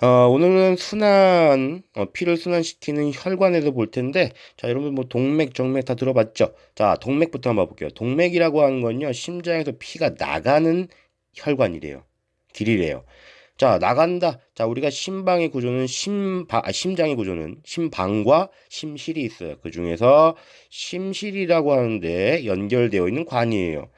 어, 오늘은 순환, 어, 피를 순환시키는 혈관에서 볼 텐데, 자, 여러분 뭐 동맥, 정맥 다 들어봤죠? 자, 동맥부터 한번 볼게요. 동맥이라고 하는 건요, 심장에서 피가 나가는 혈관이래요. 길이래요. 자, 나간다. 자, 우리가 심방의 구조는 심바, 아, 심장의 구조는 심방과 심실이 있어요. 그 중에서 심실이라고 하는데 연결되어 있는 관이에요.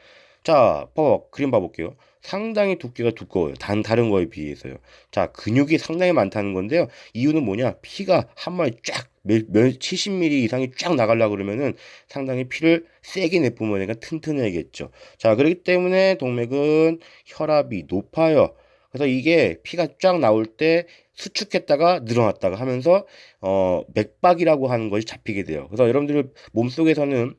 자, 봐봐. 그림 봐볼게요. 상당히 두께가 두꺼워요. 단 다른 거에 비해서요. 자, 근육이 상당히 많다는 건데요. 이유는 뭐냐? 피가 한 번에 쫙, 몇, 몇 70mm 이상이 쫙 나가려고 그러면은 상당히 피를 세게 내뿜어내니까 튼튼해야겠죠. 자, 그렇기 때문에 동맥은 혈압이 높아요. 그래서 이게 피가 쫙 나올 때 수축했다가 늘어났다가 하면서 어 맥박이라고 하는 것이 잡히게 돼요. 그래서 여러분들 몸속에서는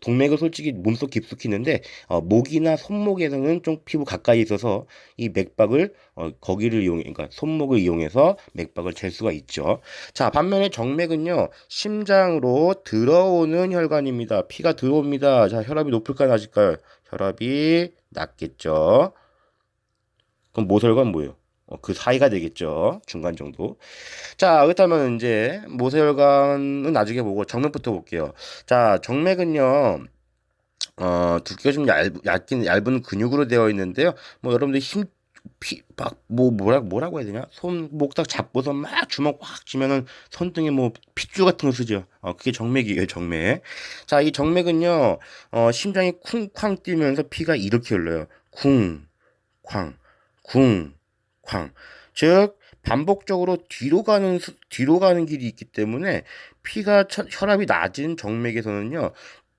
동맥을 솔직히 몸속 깊숙이 있는데 어 목이나 손목에서는 좀 피부 가까이 있어서 이 맥박을 어 거기를 이용해 그러니까 손목을 이용해서 맥박을 잴 수가 있죠. 자, 반면에 정맥은요. 심장으로 들어오는 혈관입니다. 피가 들어옵니다. 자, 혈압이 높을까요, 낮을까요? 혈압이 낮겠죠. 그럼 모세혈관 뭐예요? 어, 그 사이가 되겠죠. 중간 정도. 자, 그렇다면 이제 모세혈관은 나중에 보고 정맥부터 볼게요. 자, 정맥은요. 어, 두께가 좀 얇, 얇긴 얇은 근육으로 되어 있는데요. 뭐 여러분들 힘 피, 막, 뭐, 뭐라, 뭐라고 해야 되냐? 손, 목딱 잡고서 막 주먹 확 쥐면은 손등에 뭐 핏줄 같은 거 쓰죠. 어, 그게 정맥이에요, 정맥. 자, 이 정맥은요, 어, 심장이 쿵쾅 뛰면서 피가 이렇게 흘러요. 쿵, 쾅. 궁, 광. 즉 반복적으로 뒤로 가는 뒤로 가는 길이 있기 때문에 피가 혈압이 낮은 정맥에서는요.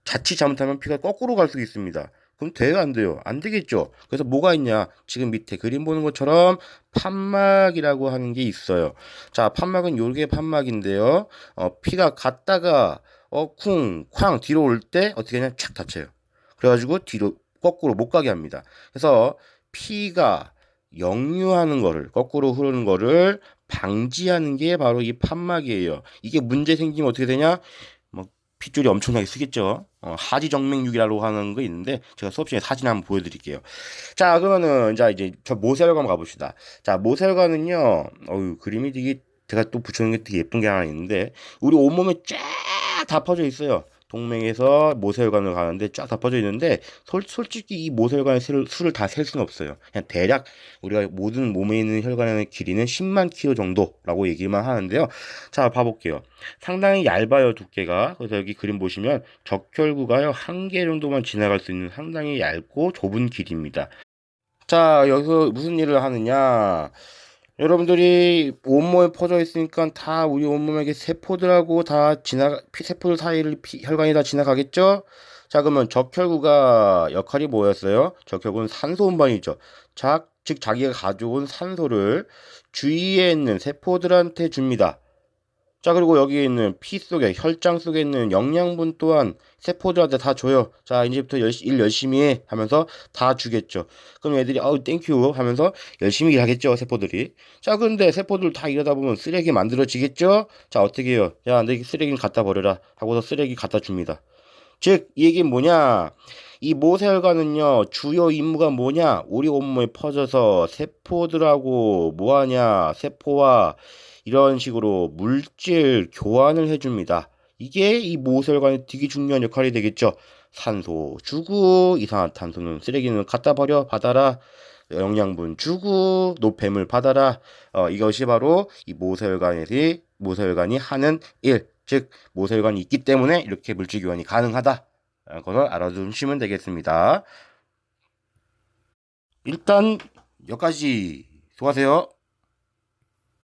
자칫 잘못하면 피가 거꾸로 갈 수 있습니다. 그럼 돼요, 안 돼요? 안 되겠죠. 그래서 뭐가 있냐? 지금 밑에 그림 보는 것처럼 판막이라고 하는 게 있어요. 자, 판막은 요게 판막인데요. 어, 피가 갔다가 어, 쿵, 쾅 뒤로 올 때 어떻게 하냐? 착 닫혀요. 그래가지고 뒤로 거꾸로 못 가게 합니다. 그래서 피가 역류하는 거를 거꾸로 흐르는 거를 방지하는 게 바로 이 판막이에요. 이게 문제 생기면 어떻게 되냐? 뭐 핏줄이 엄청나게 쓰겠죠. 어, 하지정맥류이라고 하는 거 있는데 제가 수업 시간에 사진 한번 보여드릴게요. 자 그러면은 자 이제 저 모세혈관 가봅시다. 자 모세혈관은요. 어유 그림이 되게 제가 또 붙여놓은 게 되게 예쁜 게 하나 있는데 우리 온몸에 쫙 다 퍼져 있어요. 동맥에서 모세혈관을 가는데 쫙 다 퍼져 있는데 솔, 솔직히 이 모세혈관의 수를, 수를 다 셀 수는 없어요. 그냥 대략 우리가 모든 몸에 있는 혈관의 길이는 10만 킬로 정도라고 얘기만 하는데요. 자, 봐볼게요. 상당히 얇아요, 두께가. 그래서 여기 그림 보시면 적혈구가요, 한 개 정도만 지나갈 수 있는 상당히 얇고 좁은 길입니다. 자, 여기서 무슨 일을 하느냐. 여러분들이 온몸에 퍼져 있으니까 다 우리 온몸에게 세포들하고 다 지나 피 세포들 사이를 피, 혈관이 다 지나가겠죠? 자 그러면 적혈구가 역할이 뭐였어요? 적혈구는 산소 운반이죠. 자, 즉 자기가 가져온 산소를 주위에 있는 세포들한테 줍니다. 자, 그리고 여기 있는 피 속에, 혈장 속에 있는 영양분 또한 세포들한테 다 줘요. 자, 이제부터 열, 일 열심히 해 하면서 다 주겠죠. 그럼 애들이, 아우, 땡큐 하면서 열심히 일하겠죠, 세포들이. 자, 그런데 세포들 다 이러다 보면 쓰레기 만들어지겠죠? 자, 어떻게 해요? 야, 내 쓰레기는 갖다 버려라. 하고서 쓰레기 갖다 줍니다. 즉, 이 얘기는 뭐냐? 이 모세혈관은요, 주요 임무가 뭐냐? 우리 온몸에 퍼져서 세포들하고 뭐하냐? 세포와 이런 식으로 물질 교환을 해줍니다. 이게 이 모세혈관의 되게 중요한 역할이 되겠죠. 산소 주고 이산화탄소는 쓰레기는 갖다 버려 받아라. 영양분 주고 노폐물 받아라. 어, 이것이 바로 이 모세혈관이 모세혈관이 하는 일, 즉 모세혈관이 있기 때문에 이렇게 물질 교환이 가능하다. 그걸 알아두시면 되겠습니다. 일단 여기까지 수고하세요.